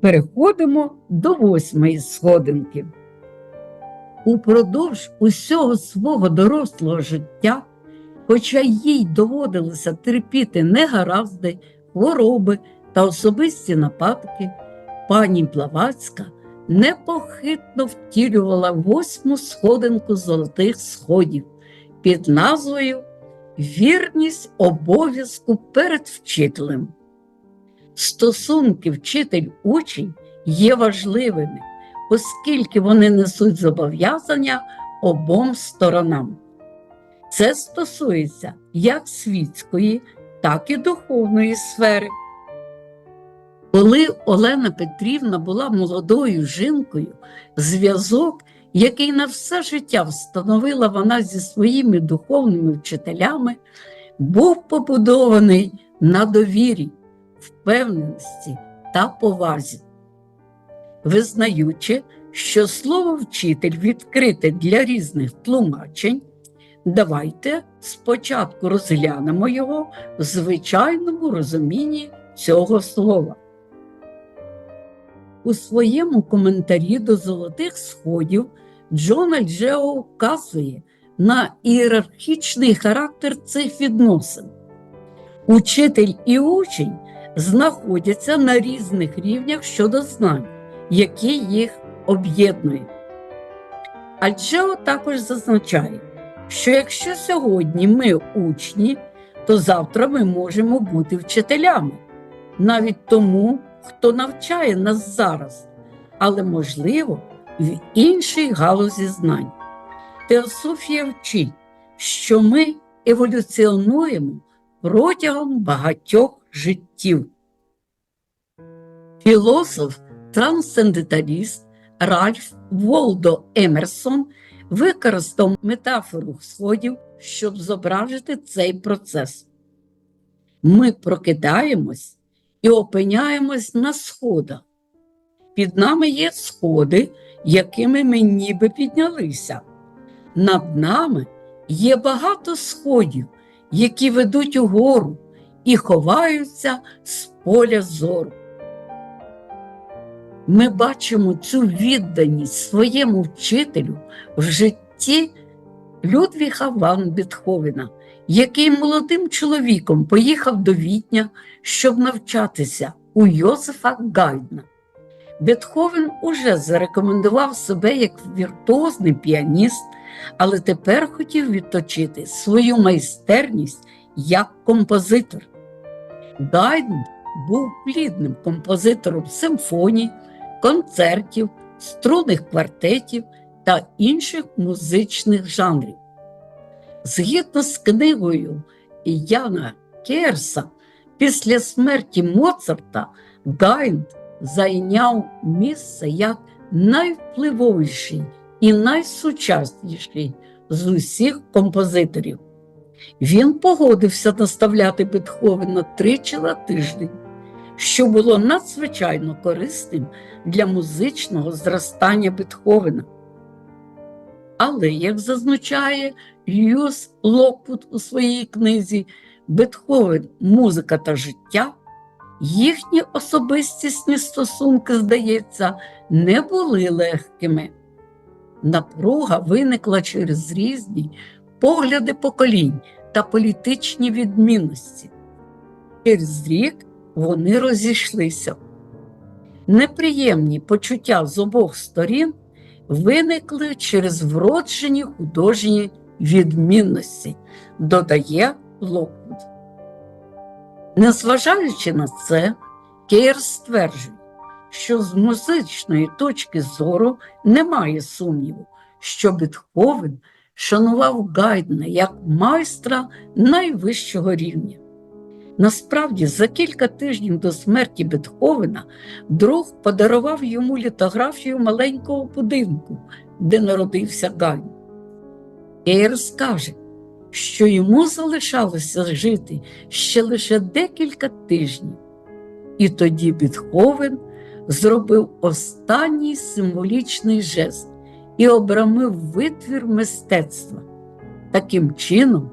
Переходимо до восьмої сходинки. Упродовж усього свого дорослого життя, хоча їй доводилося терпіти негаразди, хвороби та особисті нападки, пані Блаватська непохитно втілювала восьму сходинку золотих сходів під назвою Вірність обов'язку перед вчителем. Стосунки вчитель-учень є важливими, оскільки вони несуть зобов'язання обом сторонам. Це стосується як світської, так і духовної сфери. Коли Олена Петрівна була молодою жінкою, зв'язок, який на все життя встановила вона зі своїми духовними вчителями, був побудований на довірі, впевненості та повазі. Визнаючи, що слово вчитель відкрите для різних тлумачень, давайте спочатку розглянемо його в звичайному розумінні цього слова. У своєму коментарі до золотих сходів Джона Джео вказує на ієрархічний характер цих відносин. Учитель і учень знаходяться на різних рівнях щодо знань, які їх об'єднують. А також зазначає, що якщо сьогодні ми учні, то завтра ми можемо бути вчителями, навіть тому, хто навчає нас зараз, але, можливо, в іншій галузі знань. Теософія вчить, що ми еволюціонуємо протягом багатьох життів. Філософ, трансценденталіст Ральф Волдо Емерсон використав метафору сходів, щоб зображити цей процес. Ми прокидаємось і опиняємось на сходах. Під нами є сходи, якими ми ніби піднялися. Над нами є багато сходів, які ведуть угору і ховаються з поля зору. Ми бачимо цю відданість своєму вчителю в житті Людвіга Ван Бетховена, який молодим чоловіком поїхав до Відня, щоб навчатися у Йозефа Гайдна. Бетховен уже зарекомендував себе як віртуозний піаніст, але тепер хотів відточити свою майстерність як композитор. Гайдн був плідним композитором симфоній, концертів, струнних квартетів та інших музичних жанрів. Згідно з книгою Яна Керса, після смерті Моцарта Гайнд зайняв місце як найвпливовіший і найсучасніший з усіх композиторів. Він погодився наставляти Бетховена тричі на тиждень, що було надзвичайно корисним для музичного зростання Бетховена. Але, як зазначає Льюс Локвуд у своїй книзі Бетховен, музика та життя, їхні особистісні стосунки, здається, не були легкими. Напруга виникла через різні погляди поколінь та політичні відмінності. Через рік вони розійшлися. Неприємні почуття з обох сторін виникли через вроджені художні відмінності, додає Локвуд. Незважаючи на це, Кейр стверджує, що з музичної точки зору немає сумніву, що Бетховен шанував Гайдна як майстра найвищого рівня. Насправді, за кілька тижнів до смерті Бетховена друг подарував йому літографію маленького будинку, де народився Гайн. Кейр скаже, що йому залишалося жити ще лише декілька тижнів. І тоді Бетховен зробив останній символічний жест і обрамив витвір мистецтва, таким чином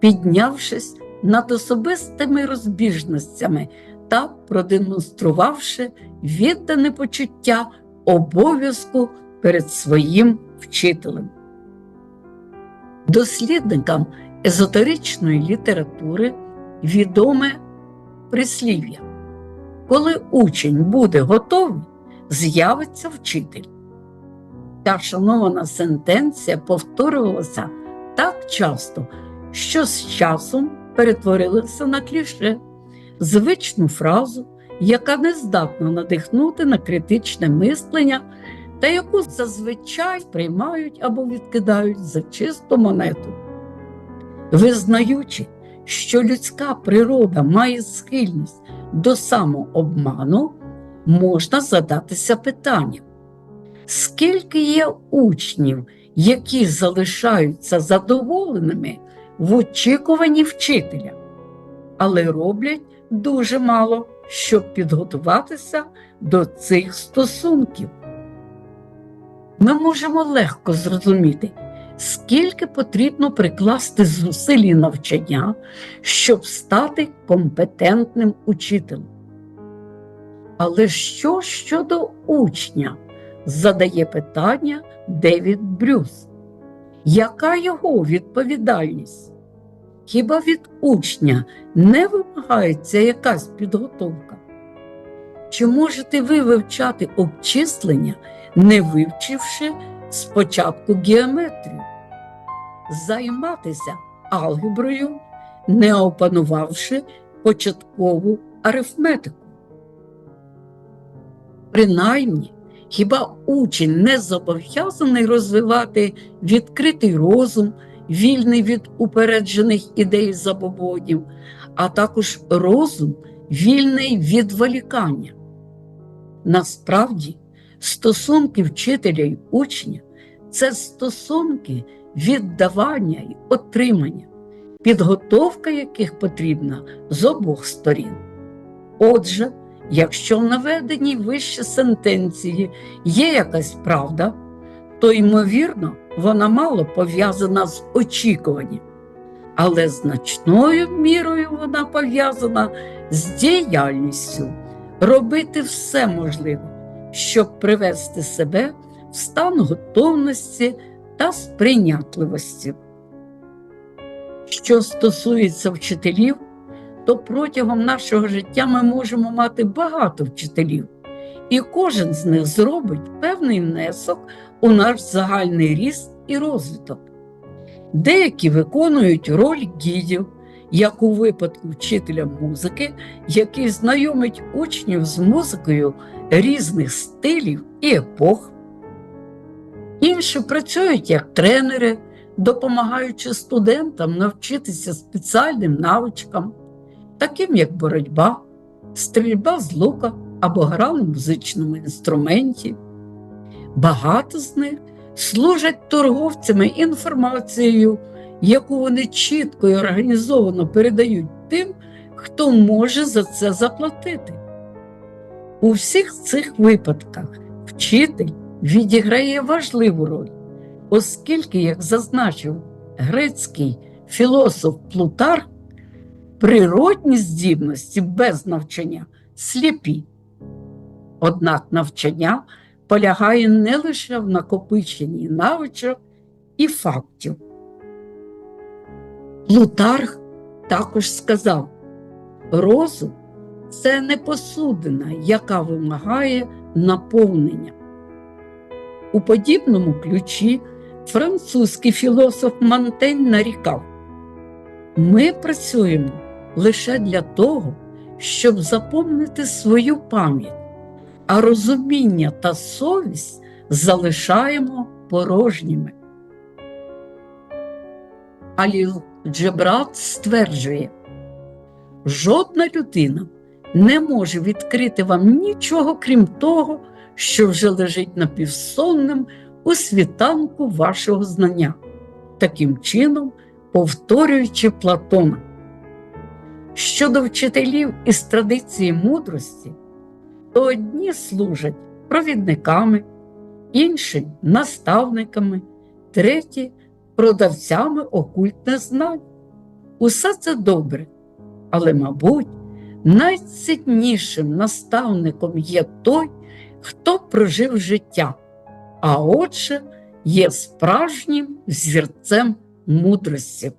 піднявшись над особистими розбіжностями та продемонструвавши віддане почуття обов'язку перед своїм вчителем. Дослідникам езотеричної літератури відоме прислів'я. Коли учень буде готовий, з'явиться вчитель. Та шанована сентенція повторювалася так часто, що з часом перетворилася на кліше, звичну фразу, яка не здатна надихнути на критичне мислення та яку зазвичай приймають або відкидають за чисту монету. Визнаючи, що людська природа має схильність до самообману, можна задатися питанням, скільки є учнів, які залишаються задоволеними в очікуванні вчителя, але роблять дуже мало, щоб підготуватися до цих стосунків. Ми можемо легко зрозуміти, скільки потрібно прикласти зусиль навчання, щоб стати компетентним учителем. Але що щодо учня? Задає питання Девід Брюс. Яка його відповідальність? Хіба від учня не вимагається якась підготовка? Чи можете ви вивчати обчислення, не вивчивши спочатку геометрію? Займатися алгеброю, не опанувавши початкову арифметику? Принаймні, хіба учень не зобов'язаний розвивати відкритий розум, вільний від упереджених ідей забобонів, а також розум, вільний від валікання? Насправді, стосунки вчителя й учня це стосунки віддавання й отримання, підготовка яких потрібна з обох сторін. Отже, якщо в наведеній вище сентенції є якась правда, то, ймовірно, вона мало пов'язана з очікуванням, але значною мірою вона пов'язана з діяльністю робити все можливе, щоб привести себе в стан готовності та сприйнятливості. Що стосується вчителів, то протягом нашого життя ми можемо мати багато вчителів, і кожен з них зробить певний внесок у наш загальний ріст і розвиток. Деякі виконують роль гідів, як у випадку вчителя музики, який знайомить учнів з музикою різних стилів і епох. Інші працюють як тренери, допомагаючи студентам навчитися спеціальним навичкам, таким як боротьба, стрільба з лука або гра на музичному інструменті. Багато з них служать торговцями інформацією, яку вони чітко і організовано передають тим, хто може за це заплатити. У всіх цих випадках вчитель відіграє важливу роль, оскільки, як зазначив грецький філософ Плутар, природні здібності без навчання сліпі. Однак навчання полягає не лише в накопиченні навичок і фактів. Плутарх також сказав, розум це не посудина, яка вимагає наповнення. У подібному ключі французький філософ Монтень нарікав: ми працюємо лише для того, щоб заповнити свою пам'ять, а розуміння та совість залишаємо порожніми. Аліл Джебрат стверджує, жодна людина не може відкрити вам нічого, крім того, що вже лежить напівсонним у світанку вашого знання, таким чином повторюючи Платона. Щодо вчителів із традиції мудрості, то одні служать провідниками, інші наставниками, треті продавцями окультних знань. Усе це добре, але, мабуть, найціннішим наставником є той, хто прожив життя, а отже, є справжнім зірцем мудрості.